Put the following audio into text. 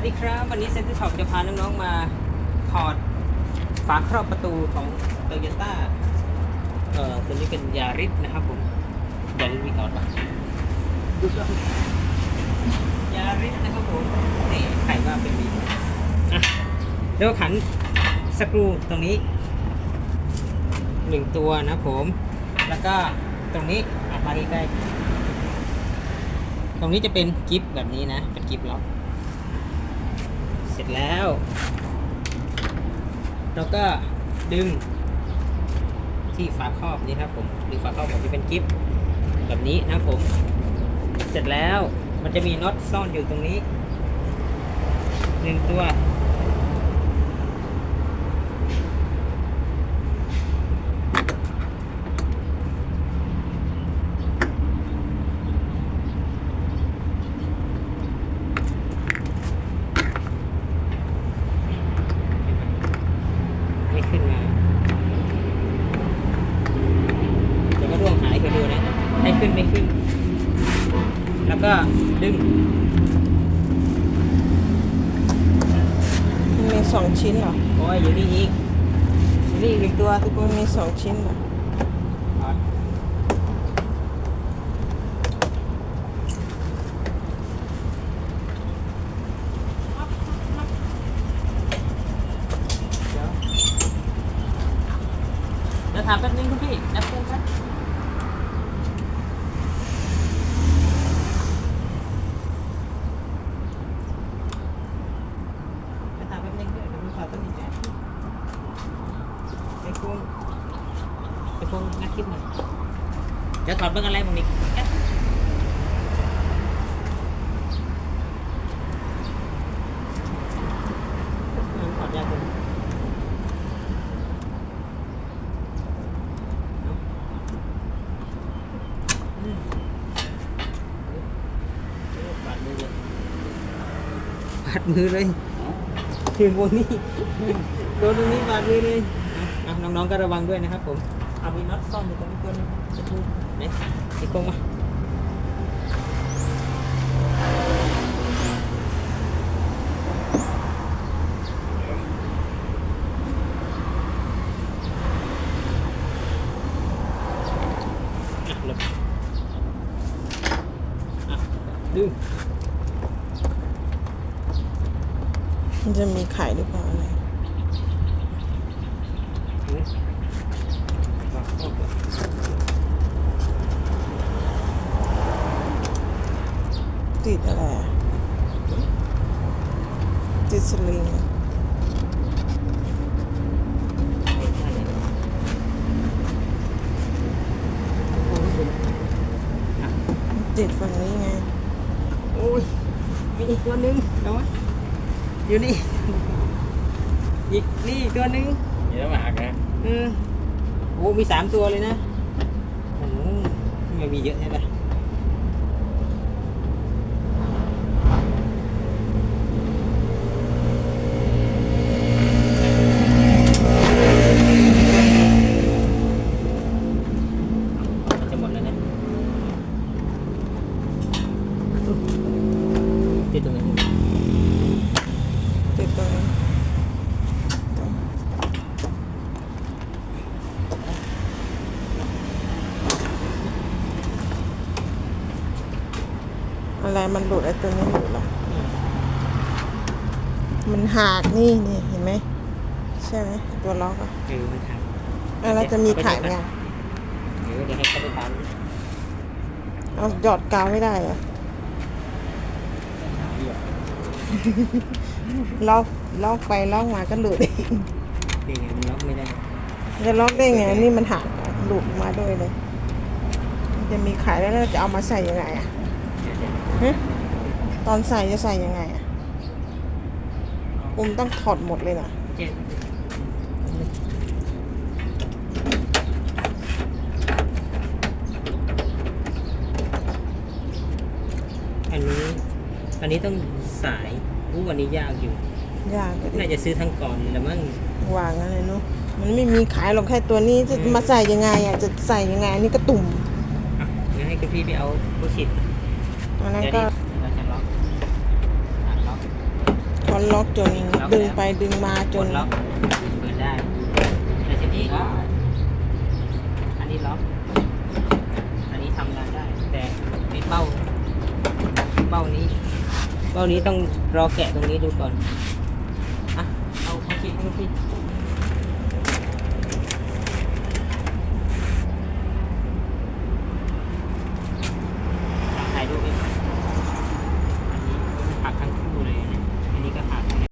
วัสดีครับ วันนี้เซ็นทรัลช็อปจะพาน้องๆมาถอดฝาครอบประตูของโตโยต้าเอ่อตัวนี้เป็นยาริสนะครับผมยาริสมีถอดปะดูก่อนยาริสนะครับผมนี่ไข่ว่าเป็นมีอะเดี๋ยวขันสกรูตรงนี้หนึ่งตัวนะผม แล้วก็ตรงนี้อะมาใกล้ๆตรงนี้จะเป็นกิฟต์แบบนี้นะเป็นกิฟต์ล็อก สร็จแล้วเราก็ดึงที่ฝาครอบนี้ครับผมดึงฝาครอบผมจะเป็นกิฟต์แบบนี้นะครับผม เสร็จแล้วมันจะมีน็อตซ่อนอยู่ตรงนี้หนึ่งตัว ไม่ขึ้นมา เดี๋ยวก็ร่วงหายเขาดูนะ ให้ขึ้นไม่ขึ้น แล้วก็ดึงมันมีสองชิ้นเหรอ โอ้ยอยู่นี่อีกอยู่นี่อีกหนึ่งตัวทุกคมันนมีสองชิ้นเหรอเดี๋ยวเดี๋ยวถามแป๊บนึงคุณพี่นับเพื่อนครับเดี๋ยวถามแป๊บนึงด้วยเดี๋ยวผมขอต้นนี้แป๊บนึงไอ้คุณไอ้ คุณนักคิดหน่อยเดี๋ยวถอดเบื้องอะไรมึงอีกแป๊บนึงอืมถอดยากเลยบาดมือเลยบาดมือเลยถึงวงนี้โดนตรงนี้บาดมือเลยอะน้องๆก็ระวังด้วยนะครับผม เอามีน็อตซ่อนอยู่ตรงนี้ตัวนึงจะดูไหนไอ้โคงมาอะหลบอะดึงมันจะมีไข่หรือเปล่าอะไร ติดอะไรอะติดสลิงอะติดฝั่งนี้ไง โอ้ย มีอีกตัวหนึงเอาวะอยู่นี่ อีกนี่อีกตัวหนึงเยอะมากนะเออ โอ้มีสามตัวเลยนะโอ้โหทำไมมีเยอะใช่ไหมจะหมดแล้วนะติดตรงไหน ติดตรงนี้อะไร มันหลุดไอ้ตัวนี้หลุดเหรอมันหักนี่นี่เห็นไหมใช่ไหมตัวล็อกอะเออมันทำแล้วเราจะมีไข่ไหมอะเดี๋ยวเดี๋ยวให้เขาไปตามเอาหยอดกาวไม่ได้เหรอล็อกล็อกไปล็อกมาก็หลุดเองนี่ไงมันล็อกไม่ได้จะล็อกได้ไงนี่มันหักอะหลุดมาด้วยเลยมันจะมีไข่แล้วเราจะเอามาใส่ยังไงอะ ตอนใส่จะใส่ยังไงอะปุมต้องถอดหมดเลยนะเจ๊อันนี้ อันนี้ต้องสายอู้วันนี้ยากอยู่ ยากเลยน่าจะซื้อทั้งก่อนเลยละมั้งวางอะไรเนาะมันไม่มีขายหรอกแค่ตัวนี้จะมาใส่ยังไงอะจะใส่ยังไงอันนี่ก็ตุ่มอะงั้นให้คุณพี่ไปเอาผู้ฉีด อันนั้นเดี๋ยวก็นี้เราจะล็อกอะล็อกเขาล็อกจนดึงไปดึงมาจกน ดล็อกเปิดได้แต่ทีนี้อันนี้ล็อก อันนี้ทำงานได้ แต่ไอ้เป้าเป้านี้ เป้านี้ต้องรอแกะตรงนี้ดูก่อนอะเอาเอาคิดดูพี่